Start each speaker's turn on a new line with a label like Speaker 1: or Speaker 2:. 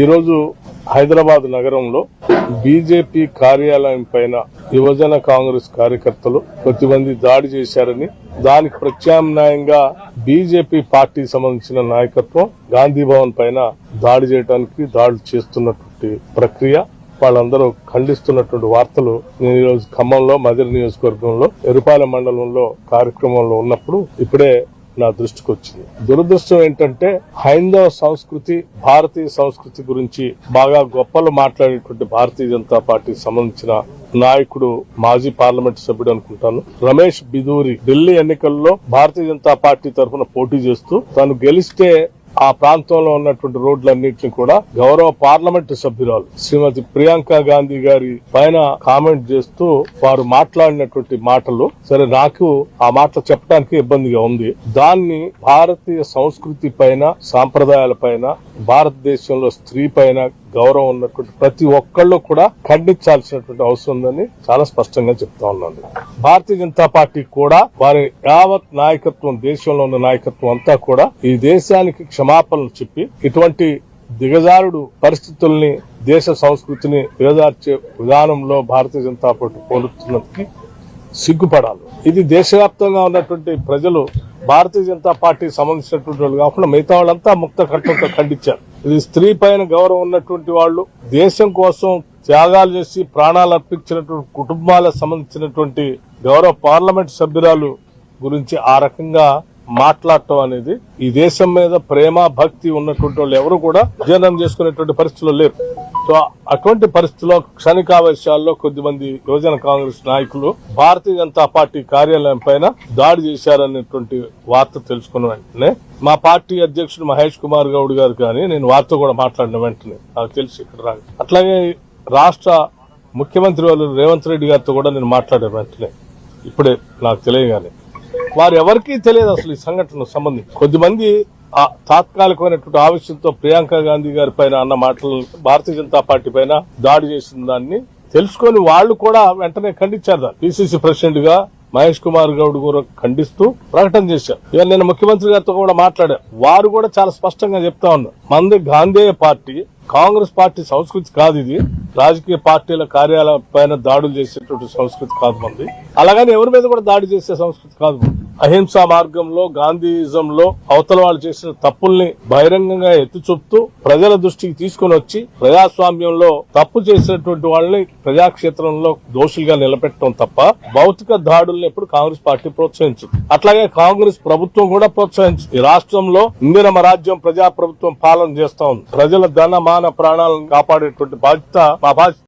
Speaker 1: ఈరోజు హైదరాబాద్ నగరంలో బీజేపీ కార్యాలయం పైన యువజన కాంగ్రెస్ కార్యకర్తలు కొద్దిమంది దాడి చేశారని దానికి ప్రత్యామ్నాయంగా బీజేపీ పార్టీ సంబంధించిన నాయకత్వం గాంధీ భవన్ పైన దాడి చేయడానికి దాడులు చేస్తున్నటువంటి ప్రక్రియ. వాళ్ళందరూ ఖండిస్తున్నటువంటి వార్తలు నేను ఈరోజు ఖమ్మంలో మధుర నియోజకవర్గంలో ఎరుపాలెం మండలంలో కార్యక్రమంలో ఉన్నప్పుడు ఇప్పుడే నా దృష్టికి వచ్చింది. దురదృష్టం ఏంటంటే హైందవ సంస్కృతి భారతీయ సంస్కృతి గురించి బాగా గొప్పలు మాట్లాడేటువంటి భారతీయ జనతా పార్టీకి సంబంధించిన నాయకుడు మాజీ పార్లమెంట్ సభ్యుడు అనుకుంటాను. రమేష్ బిదూరి ఢిల్లీ ఎన్నికల్లో భారతీయ జనతా పార్టీ తరఫున పోటీ చేస్తూ తాను గెలిస్తే ఆ ప్రాంతంలో ఉన్నటువంటి రోడ్లన్నింటినీ కూడా గౌరవ పార్లమెంటు సభ్యురాలు శ్రీమతి ప్రియాంక గాంధీ గారి పైన కామెంట్ చేస్తూ వారు మాట్లాడినటువంటి మాటలు సరే నాకు ఆ మాటలు చెప్పడానికి ఇబ్బందిగా ఉంది. దాన్ని భారతీయ సంస్కృతి పైన సాంప్రదాయాల పైన భారతదేశంలో స్త్రీ పైన గౌరవం ఉన్నటువంటి ప్రతి ఒక్కళ్ళు కూడా ఖండించాల్సినటువంటి అవసరం ఉందని చాలా స్పష్టంగా చెప్తా ఉన్నాను. భారతీయ జనతా పార్టీ కూడా వారి యావత్ నాయకత్వం దేశంలో ఉన్న నాయకత్వం అంతా కూడా ఈ దేశానికి క్షమాపణలు చెప్పి ఇటువంటి దిగజారుడు పరిస్థితుల్ని దేశ సంస్కృతిని దిగజార్చే విధానంలో భారతీయ జనతా పార్టీ పోలుతున్నది సిగ్గుపడాలి. ఇది దేశవ్యాప్తంగా ఉన్నటువంటి ప్రజలు భారతీయ జనతా పార్టీకి సంబంధించినటువంటి వాళ్ళు కాకుండా మిగతా వాళ్ళంతా ముక్త కట్టంతో ఖండించారు. ఇది స్త్రీ పైన గౌరవం ఉన్నటువంటి వాళ్ళు దేశం కోసం త్యాగాలు చేసి ప్రాణాలు అర్పించినటువంటి కుటుంబాలకు సంబంధించినటువంటి గౌరవ పార్లమెంట్ సభ్యురాలు గురించి ఆ రకంగా మాట్లాడటం అనేది ఈ దేశం మీద ప్రేమ భక్తి ఉన్నటువంటి వాళ్ళు ఎవరు కూడా జీర్ణం చేసుకునేటువంటి పరిస్థితుల్లో లేరు. సో అటువంటి పరిస్థితుల్లో క్షణికావేశాల్లో కొద్దిమంది యువజన కాంగ్రెస్ నాయకులు భారతీయ జనతా పార్టీ కార్యాలయం పైన దాడి చేశారనేటువంటి వార్త తెలుసుకున్న వెంటనే మా పార్టీ అధ్యక్షుడు మహేష్ కుమార్ గౌడ్ గారు కానీ నేను వారితో కూడా మాట్లాడిన వెంటనే నాకు తెలిసి ఇక్కడ రాగా అట్లాగే రాష్ట్ర ముఖ్యమంత్రి వాళ్ళు రేవంత్ రెడ్డి గారితో కూడా నేను మాట్లాడాను వెంటనే. ఇప్పుడే నాకు తెలియగానే. వారు ఎవరికీ తెలియదు అసలు ఈ సంఘటనకు సంబంధించి. కొద్దిమంది ఆ తాత్కాలికమైనటువంటి ఆవేశంతో ప్రియాంక గాంధీ గారి పైన అన్న మాటలు భారతీయ జనతా పార్టీ పైన దాడి చేసిన దాన్ని తెలుసుకొని వాళ్ళు కూడా వెంటనే ఖండించారు పిసిసి ప్రెసిడెంట్గా మహేష్ కుమార్ గౌడ్ కూడా ఖండిస్తూ ప్రకటన చేశారు. ఇవాళ నేను ముఖ్యమంత్రి గారితో కూడా మాట్లాడారు. వారు కూడా చాలా స్పష్టంగా చెప్తా ఉన్నారు. మంది గాంధేయ పార్టీ కాంగ్రెస్ పార్టీ సంస్కృతి కాదు ఇది రాజకీయ పార్టీల కార్యాలయం పైన దాడులు చేసేటువంటి సంస్కృతి కాదు మంది అలాగని ఎవరి మీద కూడా దాడి చేసే సంస్కృతి కాదు మంది. అహింసా మార్గంలో గాంధీజంలో అవతల వాళ్ళు చేసిన తప్పుల్ని బహిరంగంగా ఎత్తి చూపుతూ ప్రజల దృష్టికి తీసుకుని వచ్చి ప్రజాస్వామ్యంలో తప్పు చేసినటువంటి వాళ్ళని ప్రజాక్షేత్రంలో దోషులుగా నిలబెట్టడం తప్ప భౌతిక దాడుల్ని ఎప్పుడు కాంగ్రెస్ పార్టీ ప్రోత్సహించదు. అట్లాగే కాంగ్రెస్ ప్రభుత్వం కూడా ప్రోత్సహించదు. ఈ రాష్ట్రంలో ఇందిరమ రాజ్యం ప్రజా ప్రభుత్వం పాలన చేస్తా ఉంది. ప్రజల ధన మాన ప్రాణాలను కాపాడేటువంటి బాధ్యత మా బాధ్యత